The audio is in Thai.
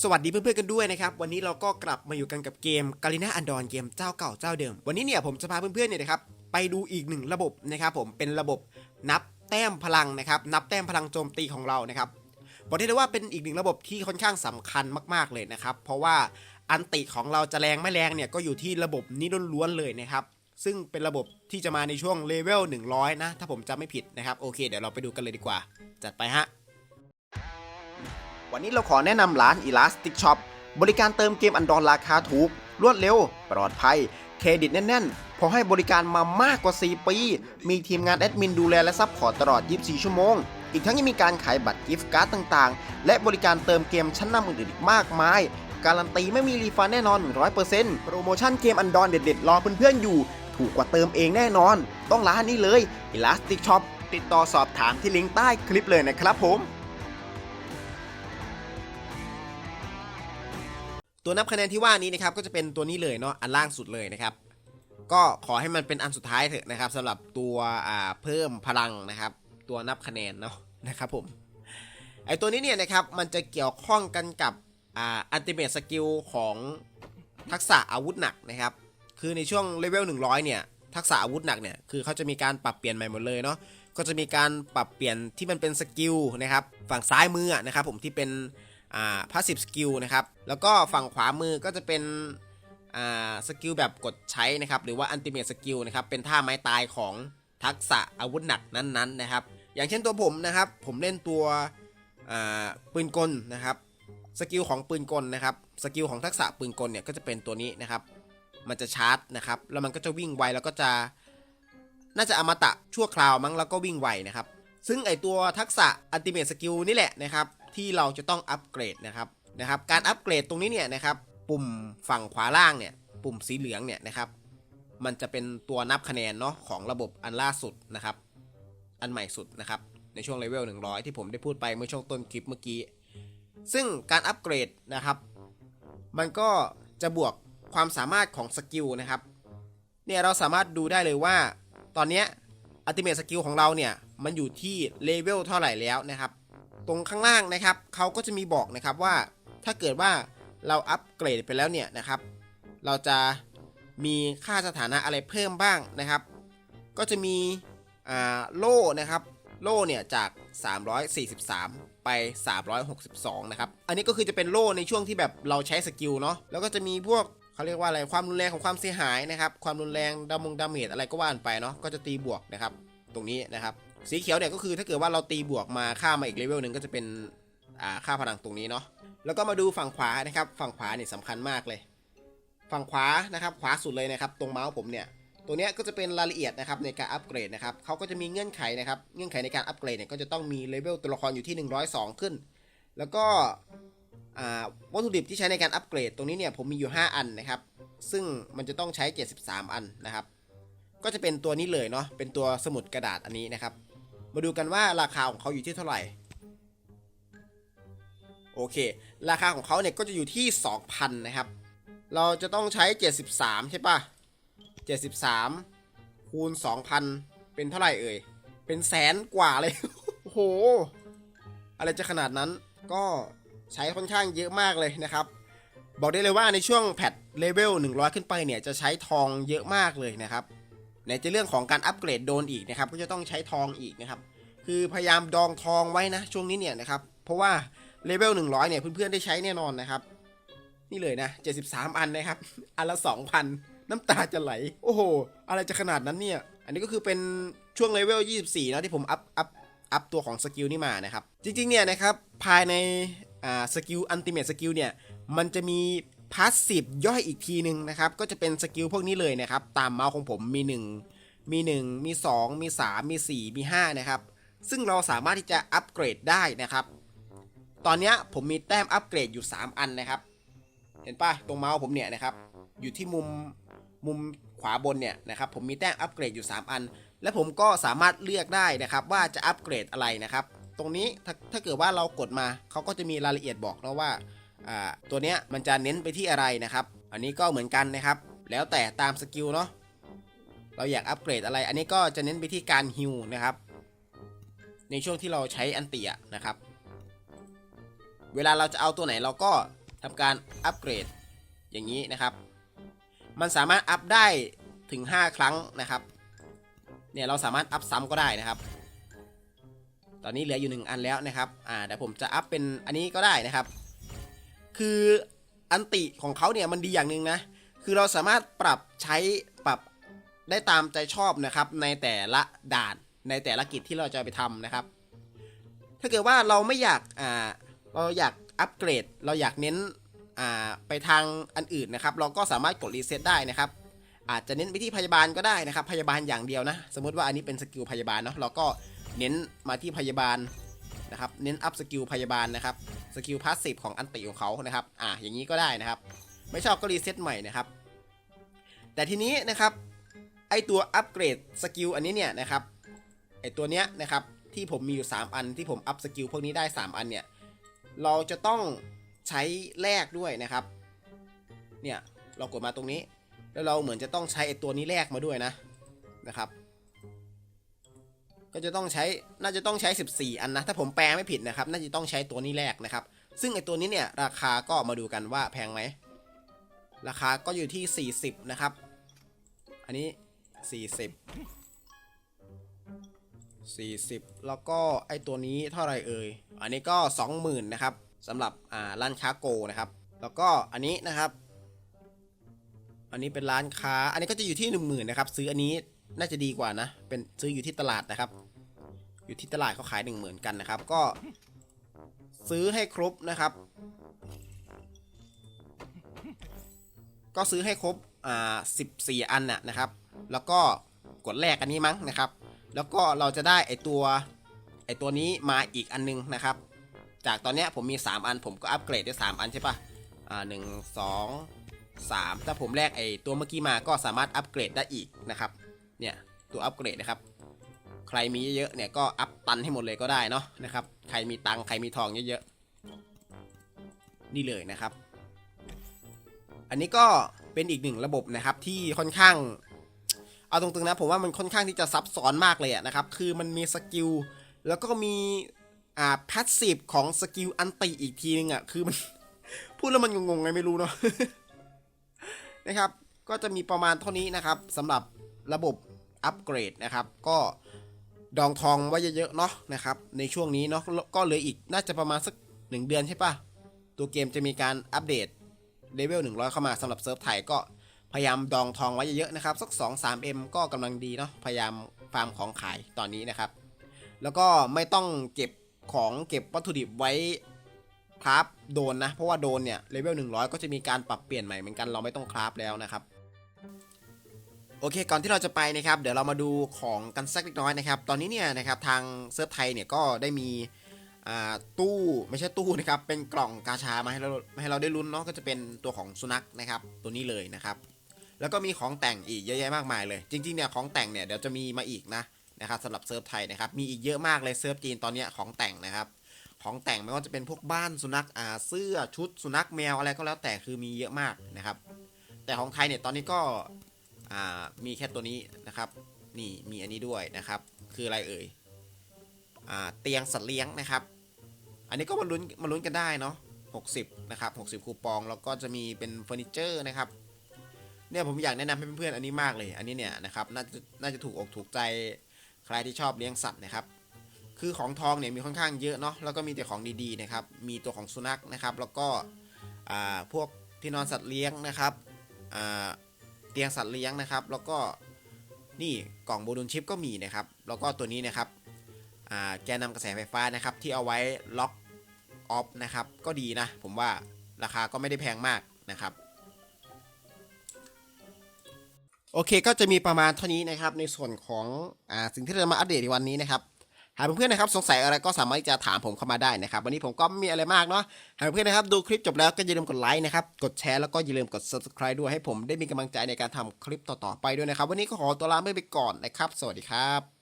สวัสดีเพื่อนๆกันด้วยนะครับ วันนี้เราก็กลับมาอยู่กันกับเกมกาลิน่าอันดอนเกมเจ้าเก่าเจ้าเดิม วันนี้เนี่ยผมจะพาเพื่อนๆเนี่ยนะครับไปดูอีกหนึ่งระบบนะครับผมเป็นระบบนับแต้มพลังนะครับนับแต้มพลังโจมตีของเรานะครับบอกได้เลยว่าเป็นอีกหนึ่งระบบที่ค่อนข้างสำคัญมากๆเลยนะครับ เพราะว่าอันติของเราจะแรงไม่แรงเนี่ยก็อยู่ที่ระบบนี้ล้วนๆเลยนะครับซึ่งเป็นระบบที่จะมาในช่วงเลเวล100 นะ ถ้าผมจำไม่ผิดนะครับ โอเค เดี๋ยวเราไปดูกันเลยดีกว่า จัดไปฮะ วันนี้เราขอแนะนำร้าน Elastic Shop บริการเติมเกมอันดอนราคาถูก รวดเร็ว ปลอดภัย เครดิตแน่นๆ พอให้บริการมามากกว่า 4 ปี มีทีมงานแอดมินดูแลและซัพพอร์ตตลอด 24 ชั่วโมง อีกทั้งยังมีการขายบัตรกิฟต์การ์ดต่างๆ และบริการเติมเกมชั้นนำอื่นๆอีกมากมาย การันตีไม่มีรีฟันแน่นอน 100%โปรโมชั่นเกมอันดอนเด็ดๆ รอเพื่อนๆอยู่ ถูกกว่าเติมเองแน่นอน ต้องร้านนี้เลย Elastic Shop ติดต่อสอบถามที่ลิงก์ใต้คลิปเลยนะครับผม ตัวนับคะแนนที่ว่านี้นะครับก็จะเป็นตัวนี้เลยเนาะอันล่างสุดเลยนะครับ ก็ขอให้มันเป็นอันสุดท้ายเถอะนะครับสำหรับตัวอ่าเพิ่มพลังนะครับ ตัวนับคะแนนเนาะนะครับผมไอตัวนี้เนี่ยนะครับมันจะเกี่ยวข้องกันกับอ่าอัลติเมทสกิลของทักษะอาวุธหนักนะครับ คือในช่วงเลเวล100 เนี่ย ทักษะอาวุธหนักเนี่ย คือเขาจะมีการปรับเปลี่ยนใหม่หมดเลยเนาะ ก็จะมีการปรับเปลี่ยนที่มันเป็นสกิลนะครับ ฝั่งซ้ายมือนะครับผมที่เป็น อ่าพาสซีฟสกิลนะครับแล้วก็ฝั่งขวามือก็จะเป็นอ่าสกิลแบบกดใช้นะครับหรือว่าอันติเม e สกิลนะครับเป็นท่าไม้ตายของทักษะอาวุธหนักนั้นๆนะครับ อย่างเช่นตัวผมนะครับ ผมเล่นตัวปืนกลนะครับ สกิลของปืนกลนะครับ สกิลของทักษะปืนกลเนี่ยก็จะเป็นตัวนี้นะครับ มันจะชาร์จนะครับ แล้วมันก็จะวิ่งไวแล้วก็จะ น่าจะอมตะชั่วคราวมั้งแล้วก็วิ่งไวนะครับ ซึ่งไอตัวทักษะอัลติเม e สกิลนี่แหละนะครับ ที่เราจะต้องอัปเกรดนะครับนะครับ การอัปเกรดตรงนี้เนี่ยนะครับ ปุ่มฝั่งขวาล่างเนี่ย ปุ่มสีเหลืองเนี่ยนะครับ มันจะเป็นตัวนับคะแนนเนาะของระบบอันล่าสุดนะครับ อันใหม่สุดนะครับ ในช่วงเลเวล100 ที่ผมได้พูดไปเมื่อช่วงต้นคลิปเมื่อกี้ ซึ่งการอัปเกรดนะครับ มันก็จะบวกความสามารถของสกิลนะครับ เนี่ยเราสามารถดูได้เลยว่า ตอนนี้อัติเม e สกิลของเราเนี่ย มันอยู่ที่เลเวลเท่าไหร่แล้วนะครับ ตรงข้างล่างนะครับเขาก็จะมีบอกนะครับว่าถ้าเกิดว่าเราอัปเกรดไปแล้วเนี่ยนะครับ เราจะมีค่าสถานะอะไรเพิ่มบ้างนะครับ ก็จะมีโล่นะครับ โล่เนี่ยจาก 343 ไป 362 นะครับ อันนี้ก็คือจะเป็นโล่ในช่วงที่แบบเราใช้สกิลเนาะแล้วก็จะมีพวกเขาเรียกว่าอะไรความรุนแรงของความเสียหายนะครับ ความรุนแรงดามงดาเมจอะไรก็ว่านไปเนาะก็จะตีบวกนะครับ ตรงนี้นะครับ สีเขียวเนี่ยก็คือถ้าเกิดว่าเราตีบวกมาค่ามาอีกเลเวลหนึ่งก็จะเป็นค่าพลังตรงนี้เนาะแล้วก็มาดูฝั่งขวานะครับ ฝั่งขวาเนี่ยสำคัญมากเลย ฝั่งขวานะครับขวาสุดเลยนะครับ ตรงเมาส์ผมเนี่ยตัวเนี้ยก็จะเป็นรายละเอียดนะครับในการอัปเกรดนะครับเขาก็จะมีเงื่อนไขนะครับเงื่อนไขในการอัปเกรดเนี่ยก็จะต้องมีเลเวลตัวละครอยู่ที่ 102 ขึ้น แล้วก็วัตถุดิบที่ใช้ในการอัปเกรดตรงนี้เนี่ยผมมีอยู่ 5 อันนะครับ ซึ่งมันจะต้องใช้ 73 อันนะครับ ก็จะเป็นตัวนี้เลยเนาะเป็นตัวสมุดกระดาษอันนี้นะครับ มาดูกันว่าราคาของเขาอยู่ที่เท่าไหร่ โอเค ราคาของเขาเนี่ยก็จะอยู่ที่ 2,000 นะครับ เราจะต้องใช้ 73 ใช่ปะ73 คูณ 2,000 เป็นเท่าไหร่เอ่ย เป็นแสนกว่าเลย โอ้โห อะไรจะขนาดนั้น ก็ใช้ค่อนข้างเยอะมากเลยนะครับ บอกได้เลยว่าในช่วงแพทเลเวล100 ขึ้นไปเนี่ยจะใช้ทองเยอะมากเลยนะครับ ในจะเรื่องของการอัปเกรดโดนอีกนะครับ ก็จะต้องใช้ทองอีกนะครับ คือพยายามดองทองไว้นะช่วงนี้เนี่ยนะครับ เพราะว่าเลเวล100 เนี่ยเพื่อนๆได้ใช้แน่นอนนะครับ นี่เลยนะ 73 อันนะครับ อันละ 2,000 น้ำตาจะไหล โอ้โห อะไรจะขนาดนั้นเนี่ย อันนี้ก็คือเป็นช่วงเลเวล 24 นะที่ผมอัพอัพอัพตัวของสกิลนี่มานะครับ จริงๆ เนี่ยนะครับ ภายในอ่าสกิลอันติเมทสกิลเนี่ย มันจะมี พาสซีฟย่อยอีกทีหนึ่งนะครับ ก็จะเป็นสกิลพวกนี้เลยนะครับ ตามเมาส์ของผมมี 1 มี 1 มี 2 มี 3 มี 4 มี 5 นะครับ ซึ่งเราสามารถที่จะอัปเกรดได้นะครับ ตอนนี้ผมมีแต้มอัปเกรดอยู่ 3 อันนะครับ เห็นป่ะตรงเมาส์ผมเนี่ยนะครับ อยู่ที่มุมมุมขวาบนเนี่ยนะครับ ผมมีแต้มอัปเกรดอยู่ 3 อัน และผมก็สามารถเลือกได้นะครับ ว่าจะอัปเกรดอะไรนะครับ ตรงนี้ถ้าถ้าเกิดว่าเรากดมาเขาก็จะมีรายละเอียดบอกนะว่า อ่าตัวเนี้ยมันจะเน้นไปที่อะไรนะครับ อันนี้ก็เหมือนกันนะครับ แล้วแต่ตามสกิลเนาะเราอยากอัปเกรดอะไร อันนี้ก็จะเน้นไปที่การฮิวนะครับ ในช่วงที่เราใช้อันเตียนะครับ เวลาเราจะเอาตัวไหนเราก็ทำการอัปเกรดอย่างนี้นะครับ มันสามารถอัพได้ถึง 5 ครั้งนะครับ เนี่ยเราสามารถอัพซ้ำก็ได้นะครับ ตอนนี้เหลืออยู่ 1 อันแล้วนะครับ อ่าเดี๋ยวผมจะอัพเป็นอันนี้ก็ได้นะครับ คืออันติของเขาเนี่ยมันดีอย่างหนึ่งนะ คือเราสามารถปรับใช้ปรับได้ตามใจชอบนะครับ ในแต่ละด่านในแต่ละกิจที่เราจะไปทำนะครับ ถ้าเกิดว่าเราไม่อยากอ่าเราอยากอัปเกรด เราอยากเน้นอ่าไปทางอันอื่นนะครับ เราก็สามารถกดรีเซ็ตได้นะครับ อาจจะเน้นไปที่พยาบาลก็ได้นะครับ พยาบาลอย่างเดียวนะ สมมติว่าอันนี้เป็นสกิลพยาบาลเนาะเราก็เน้นมาที่พยาบาล นะครับ เน้นอัพสกิลพยาบาลนะครับ สกิลพาสซีฟของอันติของเขานะครับ อ่าอย่างนี้ก็ได้นะครับ ไม่ชอบก็รีเซ็ตใหม่นะครับ แต่ทีนี้นะครับไอตัวอัปเกรดสกิลอันนี้เนี่ยนะครับไอตัวเนี้ยนะครับที่ผมมีอยู่ 3 อันที่ผมอัพสกิลพวกนี้ได้ 3 อันเนี่ยเราจะต้องใช้แลกด้วยนะครับเนี่ยเรากดมาตรงนี้ แล้วเราเหมือนจะต้องใช้ไอตัวนี้แลกมาด้วยนะนะครับ ก็จะต้องใช้น่าจะต้องใช้ 14 อันนะ ถ้าผมแปลไม่ผิดนะครับ น่าจะต้องใช้ตัวนี้แลกนะครับ ซึ่งไอตัวนี้เนี่ยราคาก็มาดูกันว่าแพงไหม ราคาก็อยู่ที่ 40 นะครับ อันนี้ 40 40 แล้วก็ไอตัวนี้เท่าไหรเอ่ย อันนี้ก็ 20,000นะครับสำหรับอ่าร้านค้าโกนะครับ แล้วก็อันนี้นะครับ อันนี้เป็นร้านค้า อันนี้ก็จะอยู่ที่ 10,000นะครับ ซื้ออันนี้ น่าจะดีกว่านะ เป็นซื้ออยู่ที่ตลาดนะครับ อยู่ที่ตลาดเขาขาย10,000กันนะครับ ก็ซื้อให้ครบนะครับ ก็ซื้อให้ครบอ่า14อันน่ะนะครับ แล้วก็กดแลกอันนี้มั้งนะครับ แล้วก็เราจะได้ไอตัวไอตัวนี้มาอีกอันนึงนะครับ จากตอนเนี้ยผมมี 3 อัน ผมก็อัปเกรดได้3อันใช่ปะอ่าหนึ่งสองสามถ้าผมแลกไอตัวเมื่อกี้มาก็สามารถอัปเกรดได้อีกนะครับ เนี่ยตัวอัปเกรดนะครับ ใครมีเยอะๆเนี่ยก็อัพตันให้หมดเลยก็ได้เนาะนะครับ ใครมีตังใครมีทองเยอะๆนี่เลยนะครับ อันนี้ก็เป็นอีกหนึ่งระบบนะครับที่ค่อนข้าง เอาตรงๆนะผมว่ามันค่อนข้างที่จะซับซ้อนมากเลยอะนะครับ คือมันมีสกิลแล้วก็มีอ่าพาสซีฟของสกิลอันติอีกทีนึงอะคือมันพูดแล้วมันงงๆไงไม่รู้เนาะนะครับ ก็จะมีประมาณเท่านี้นะครับสำหรับระบบ อัปเกรดนะครับ ก็ดองทองไว้เยอะๆเนาะนะครับ ในช่วงนี้เนาะก็เหลืออีกน่าจะประมาณสักหนึ่งเดือนใช่ปะตัวเกมจะมีการอัปเดตเลเวล100 เข้ามาสำหรับเซิร์ฟไทยก็พยายามดองทองไว้เยอะๆนะครับ สัก 2-3M ก็กำลังดีเนาะพยายามฟาร์มของขายตอนนี้นะครับ แล้วก็ไม่ต้องเก็บของเก็บวัตถุดิบไว้คราฟโดนนะ เพราะว่าโดนเนี่ยเลเวล100 ก็จะมีการปรับเปลี่ยนใหม่เหมือนกันเราไม่ต้องคราฟแล้วนะครับ โอเค ก่อนที่เราจะไปนะครับ เดี๋ยวเรามาดูของกันสักเล็กน้อยนะครับ ตอนนี้เนี่ยนะครับทางเซิร์ฟไทยเนี่ยก็ได้มีตู้ไม่ใช่ตู้นะครับ เป็นกล่องกาชามาให้เราให้เราได้ลุ้นเนาะก็จะเป็นตัวของสุนัขนะครับ ตัวนี้เลยนะครับ แล้วก็มีของแต่งอีกเยอะแยะมากมายเลย จริงๆเนี่ยของแต่งเนี่ยเดี๋ยวจะมีมาอีกนะนะครับสำหรับเซิร์ฟไทยนะครับ มีอีกเยอะมากเลยเซิร์ฟจีนตอนนี้ของแต่งนะครับ ของแต่งไม่ว่าจะเป็นพวกบ้านสุนัขอ่าเสื้อชุดสุนัขแมวอะไรก็แล้วแต่คือมีเยอะมากนะครับ แต่ของไทยเนี่ยตอนนี้ก็ อ่ามีแค่ตัวนี้นะครับ นี่มีอันนี้ด้วยนะครับ คืออะไรเอ่ยอ่าเตียงสัตว์เลี้ยงนะครับ อันนี้ก็มาลุ้นมาลุ้นกันได้เนาะ60นะครับ60 คูปองแล้วก็จะมีเป็นเฟอร์นิเจอร์นะครับเนี่ยผมอยากแนะนำให้เพื่อนๆอันนี้มากเลย อันนี้เนี่ยนะครับน่าจะน่าจะถูกอกถูกใจใครที่ชอบเลี้ยงสัตว์นะครับ คือของทองเนี่ยมีค่อนข้างเยอะเนาะแล้วก็มีแต่ของดีๆนะครับ มีตัวของสุนัขนะครับ แล้วก็พวกที่นอนสัตว์เลี้ยงนะครับ เตียงสัตว์เลี้ยงนะครับ แล้วก็นี่กล่องโบลูนชิปก็มีนะครับ แล้วก็ตัวนี้นะครับแกนนำกระแสไฟฟ้านะครับ ที่เอาไว้ล็อกออฟนะครับ ก็ดีนะ ผมว่าราคาก็ไม่ได้แพงมากนะครับ โอเคก็จะมีประมาณเท่านี้นะครับ ในส่วนของอสิ่งที่เรามาอัปเดตในวันนี้นะครับ หากเพื่อนๆนะครับสงสัยอะไรก็สามารถจะถามผมเข้ามาได้นะครับวันนี้ผมก็ไม่มีอะไรมากเนาะหากเพื่อนๆนะครับดูคลิปจบแล้วก็อย่าลืมกดไลค์นะครับกดแชร์แล้วก็อย่าลืมกด subscribe ด้วยให้ผมได้มีกำลังใจในการทำคลิปต่อๆไปด้วยนะครับ วันนี้ก็ขอตัวลาไปก่อนนะครับ สวัสดีครับ